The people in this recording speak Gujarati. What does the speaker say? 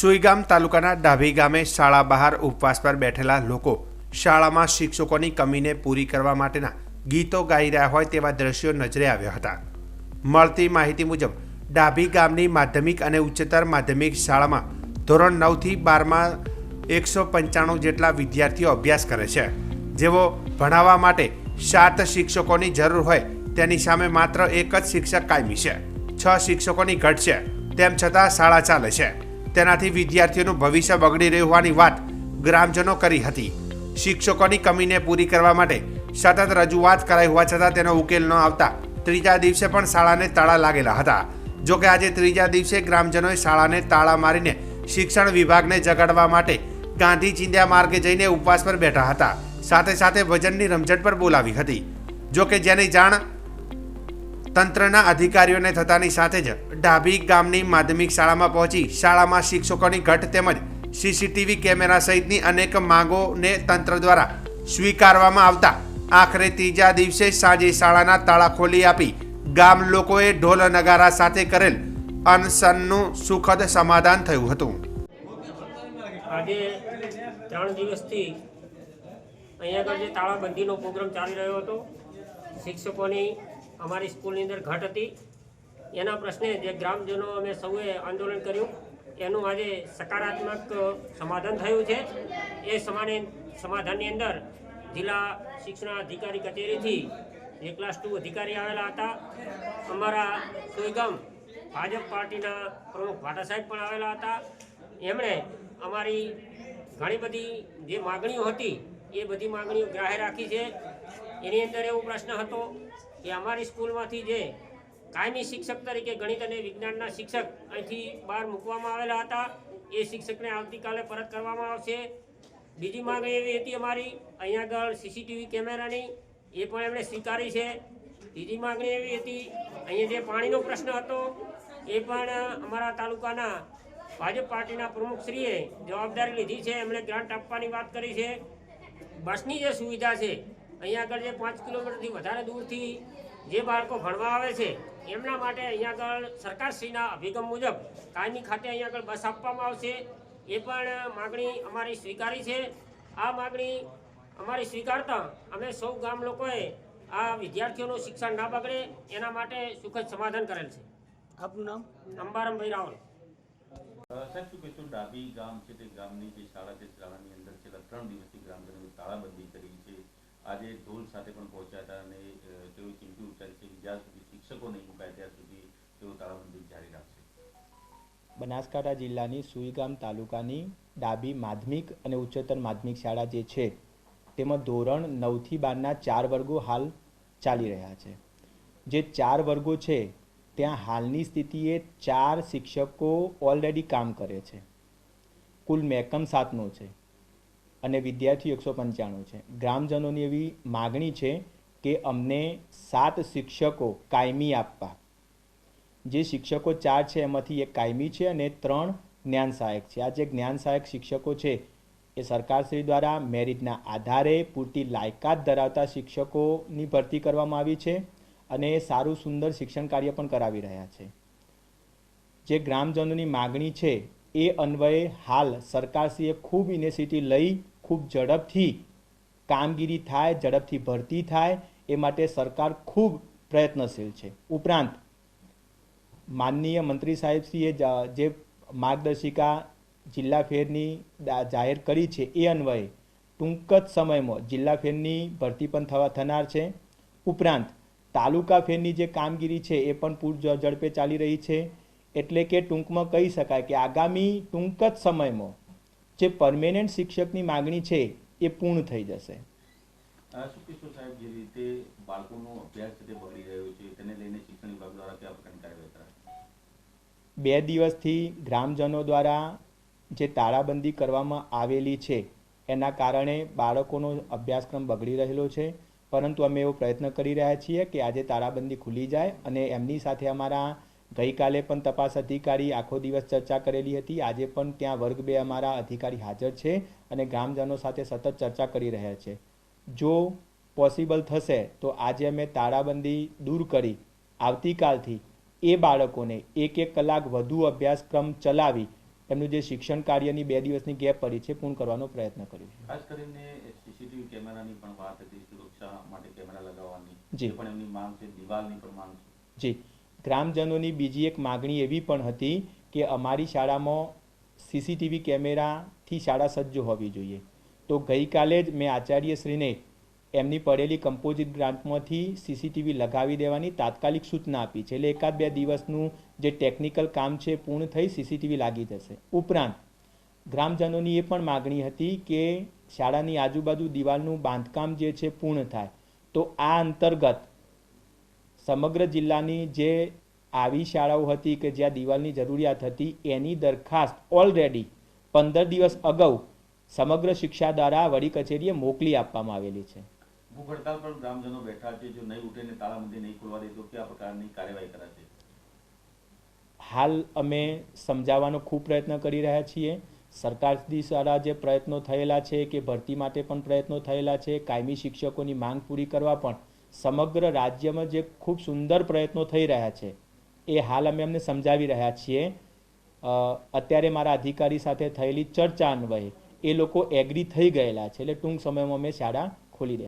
સુઈગામ તાલુકાના ડાભી ગામે શાળા બહાર ઉપવાસ પર બેઠેલા લોકો શાળામાં શિક્ષકોની કમીને પૂરી કરવા માટેના ગીતો ગાઈ રહ્યા હોય તેવા દ્રશ્યો નજરે આવ્યા હતા. મળતી માહિતી મુજબ, ડાભી ગામની માધ્યમિક અને ઉચ્ચતર માધ્યમિક શાળામાં ધોરણ નવથી બારમાં એકસો પંચાણું જેટલા વિદ્યાર્થીઓ અભ્યાસ કરે છે. જેઓ ભણાવવા માટે સાત શિક્ષકોની જરૂર હોય તેની સામે માત્ર એક જ શિક્ષક કાયમી છે. છ શિક્ષકોની ઘટ છે. તેમ છતાં શાળા ચાલે છે. તેનાથી વિદ્યાર્થીઓનું ભવિષ્ય બગડી રહ્યું હોવાની વાત ગ્રામજનો કરી હતી. શિક્ષકોની કમીને પૂરી કરવા માટે સતત રજૂઆત કરાઈ હોવા છતાં તેનો ઉકેલ ન આવતા ત્રીજા દિવસે પણ શાળાને તાળા લાગેલા હતા. જોકે આજે ત્રીજા દિવસે ગ્રામજનોએ શાળાને તાળા મારીને શિક્ષણ વિભાગને જગાડવા માટે ગાંધી ચિંધ્યા માર્ગે જઈને ઉપવાસ પર બેઠા હતા. સાથે સાથે ભજનની રમઝટ પર બોલાવી હતી. જોકે જેની જાણ તંત્રના અધિકારીઓને થતાની સાથે જ ડાભી ગામની માધ્યમિક શાળામાં પહોંચી શાળામાં શિક્ષકોની ઘટ તેમજ સીસીટીવી કેમેરા સહિતની અનેક માંગોને તંત્ર દ્વારા સ્વીકારવામાં આવતા આખરે ત્રીજા દિવસે સાંજે શાળાના તાળા ખોલી આપી ગામ લોકોએ ઢોલ નગારા સાથે કરેલ અનશનનું સુખદ સમાધાન થયું હતું. આજે ત્રણ દિવસથી અહીંયા આગળ જે તાળાબંધીનો પ્રોગ્રામ ચાલી રહ્યો હતો, શિક્ષકોની અમારી સ્કૂલની અંદર ઘટ હતી. એના પ્રશ્ને જે ગ્રામજનો અમે સૌએ આંદોલન કર્યું. એનું આજે સકારાત્મક સમાધાન થયું છે. એ સમાને, સમાધાનની અંદર જિલ્લા શિક્ષણ અધિકારી કચેરીથી જે ક્લાસ ટુ અધિકારી આવેલા હતા. અમારા સોયગામ ભાજપ પાર્ટીના પ્રમુખ ભાટા સાહેબ પણ આવેલા હતા. એમણે અમારી ઘણી બધી જે માગણીઓ હતી, એ બધી માગણીઓ ગ્રાહ્ય રાખી છે. એની અંદર એવો પ્રશ્ન હતો કે અમારી સ્કૂલમાંથી જે કાયમી શિક્ષક તરીકે ગણિત અને વિજ્ઞાનના શિક્ષક અહીંથી બહાર મૂકવામાં આવેલા હતા, એ શિક્ષકને આવતીકાલે પરત કરવામાં આવશે. બીજી માંગણી એવી હતી અમારી અહીંયા આગળ સીસીટીવી કેમેરાની, એ પણ એમણે સ્વીકારી છે. ત્રીજી માંગણી એવી હતી, અહીંયા જે પાણીનો પ્રશ્ન હતો, એ પણ અમારા તાલુકાના ભાજપ પાર્ટીના પ્રમુખશ્રીએ જવાબદારી લીધી છે. એમણે ગ્રાન્ટ આપવાની વાત કરી છે. બસની જે સુવિધા છે અહીંયા આગળ જે પાંચ કિલોમીટરથી વધારે દૂરથી જે બાળકો ભણવા આવે છે એમના માટે અહીંયા આગળ સરકારશ્રીના અભિગમ મુજબ કાયમી ખાતે અહીંયા આગળ બસ આપવામાં આવશે. એ પણ માગણી અમારી સ્વીકારી છે. આ માગણી અમારી સ્વીકારતા અમે સૌ ગામ લોકોએ આ વિદ્યાર્થીઓનું શિક્ષણ ના બગડે એના માટે સુખદ સમાધાન કરેલ છે. આપનું નામ? અંબારામભાઈ રાવલ. સાહેબ શું કહેશો? ડાબી ગામ છે તે ગામની જે શાળા છે શાળાની અંદર છેલ્લા ત્રણ દિવસથી ગ્રામજનોએ તાળાબંધી કરી છે. આજે ઢોલ સાથે પણ પહોંચ્યા હતા અને તેઓ ચિંતી ઉચ્ચારી છે જ્યાં સુધી શિક્ષકો નહીં મુકાય ત્યાં સુધી તેઓ તાળાબંધી જારી રાખશે. બનાસકાંઠા જિલ્લાની સુઈગામ તાલુકાની ડાબી માધ્યમિક અને ઉચ્ચતર માધ્યમિક શાળા જે છે, તેમાં ધોરણ નવથી બારના ચાર વર્ગો હાલ ચાલી રહ્યા છે. જે ચાર વર્ગો છે, ત્યાં હાલની સ્થિતિએ ચાર શિક્ષકો ઓલરેડી કામ કરે છે. કુલ મેકમ સાતનો છે. અને વિદ્યાર્થીઓ એકસો પંચાણું છે. ગ્રામજનોની એવી માગણી છે કે અમને સાત શિક્ષકો કાયમી આપવા. જે શિક્ષકો ચાર છે, એમાંથી એક કાયમી છે અને ત્રણ જ્ઞાન સહાયક છે. આ જે જ્ઞાન સહાયક શિક્ષકો છે, એ સરકારશ્રી દ્વારા મેરિટના આધારે પૂરતી લાયકાત ધરાવતા શિક્ષકોની ભરતી કરવામાં આવી છે અને સારું, સુંદર શિક્ષણ કાર્ય પણ કરાવી રહ્યા છે. જે ગ્રામજનોની માગણી છે, એ અન્વયે હાલ સરકારશ્રીએ ખૂબ ઇનિશિયેટિવ લઈ ખૂબ ઝડપથી કામગીરી થાય, ઝડપથી ભરતી થાય, એ માટે સરકાર ખૂબ પ્રયત્નશીલ છે. ઉપરાંત, માનનીય મંત્રી સાહેબશ્રીએ જે માર્ગદર્શિકા જિલ્લા ફેરની જાહેર કરી છે એ અન્વયે ટૂંક જ સમયમાં જિલ્લા ફેરની ભરતી પણ થવા થનાર છે. ઉપરાંત, તાલુકા ફેરની જે કામગીરી છે એ પણ પૂર ઝડપે ચાલી રહી છે. એટલે કે ટૂંકમાં કહી શકાય કે આગામી ટૂંક જ સમયમાં જે પરમેનન્ટ શિક્ષકની માગણી છે એ પૂર્ણ થઈ જશે. અ, શું કહેશો સાહેબ જે રીતે બાળકોનો અભ્યાસ તે બગડી રહ્યો છે તેને લઈને શિક્ષણ વિભાગ દ્વારા કેવા પ્રકારની બે દિવસથી ગ્રામજનો દ્વારા જે તાળાબંધી કરવામાં આવેલી છે એના કારણે બાળકોનો અભ્યાસક્રમ બગડી રહેલો છે. પરંતુ અમે એવો પ્રયત્ન કરી રહ્યા છીએ કે આજે તાળાબંધી ખુલી જાય અને એમની સાથે અમારા ગઈકાલે પણ તપાસ અધિકારી આખો દિવસ ચર્ચા કરેલી હતી. આજે પણ ત્યાં વર્ગ બે અમારા અધિકારી હાજર છે અને ગ્રામજનો સાથે સતત ચર્ચા કરી રહ્યા છે. જો પોસિબલ થશે તો આજે અમે તાળાબંધી દૂર કરી આવતીકાલથી એ બાળકોને એક એક કલાક વધુ અભ્યાસક્રમ ચલાવી એમનું જે શિક્ષણ કાર્યની બે દિવસની ગેપ પડી છે પૂર્ણ કરવાનો પ્રયત્ન કરીશું ખાસ કરીને સીસીટીવી કેમેરાની પણ વાત હતી સુરક્ષા માટે કેમેરા લગાવવાની જી. પણ એમની માંગ છે દિવાલની પણ માંગ છે. જી. ગ્રામજનોની બીજી એક માગણી એવી પણ હતી કે અમારી શાળામાં સીસીટીવી કેમેરાથી શાળા સજ્જ હોવી જોઈએ. તો ગઈકાલે જ મેં આચાર્યશ્રીને એમની પડેલી કમ્પોઝિટ ગ્રાન્ટમાંથી સીસીટીવી લગાવી દેવાની તાત્કાલિક સૂચના આપી છે એટલે એકાદ બે દિવસનું જે ટેકનિકલ કામ છે પૂર્ણ થઈ સીસીટીવી લાગી જશે. ઉપરાંત, ગ્રામજનોની એ પણ માગણી હતી કે શાળાની આજુબાજુ દિવાલનું બાંધકામ જે છે પૂર્ણ થાય. તો આ અંતર્ગત સમગ્ર જિલ્લાની જે આવી શાળાઓ હતી કે જ્યાં દિવાલની જરૂરિયાત હતી એની દરખાસ્ત ઓલરેડી પંદર દિવસ અગાઉ સમગ્ર શિક્ષા દ્વારા વડી કચેરીએ મોકલી આપવામાં આવેલી છે. ભૂખ હડતાલ પર ગ્રામજનો બેઠા છે જો નહીં ઉઠે ને તાળાબંધી નહીં ખોલવા દે તો કયા પ્રકારની કાર્યવાહી કરાશે? હાલ અમે સમજાવવાનો ખૂબ પ્રયત્ન કરી રહ્યા છીએ. સરકાર દ્વારા જે પ્રયત્નો થયેલા છે કે ભરતી માટે પણ પ્રયત્નો થયેલા છે કાયમી શિક્ષકોની માંગ પૂરી કરવા પણ સમગ્ર રાજ્યમાં જે ખૂબ સુંદર પ્રયત્નો થઈ રહ્યા છે, એ હાલ અમે એમને સમજાવી રહ્યા છીએ. અત્યારે મારા અધિકારી સાથે થયેલી ચર્ચા અન્વયે એ લોકો એગ્રી થઈ ગયેલા છે. એટલે ટૂંક સમયમાં અમે શાળા ખોલી દે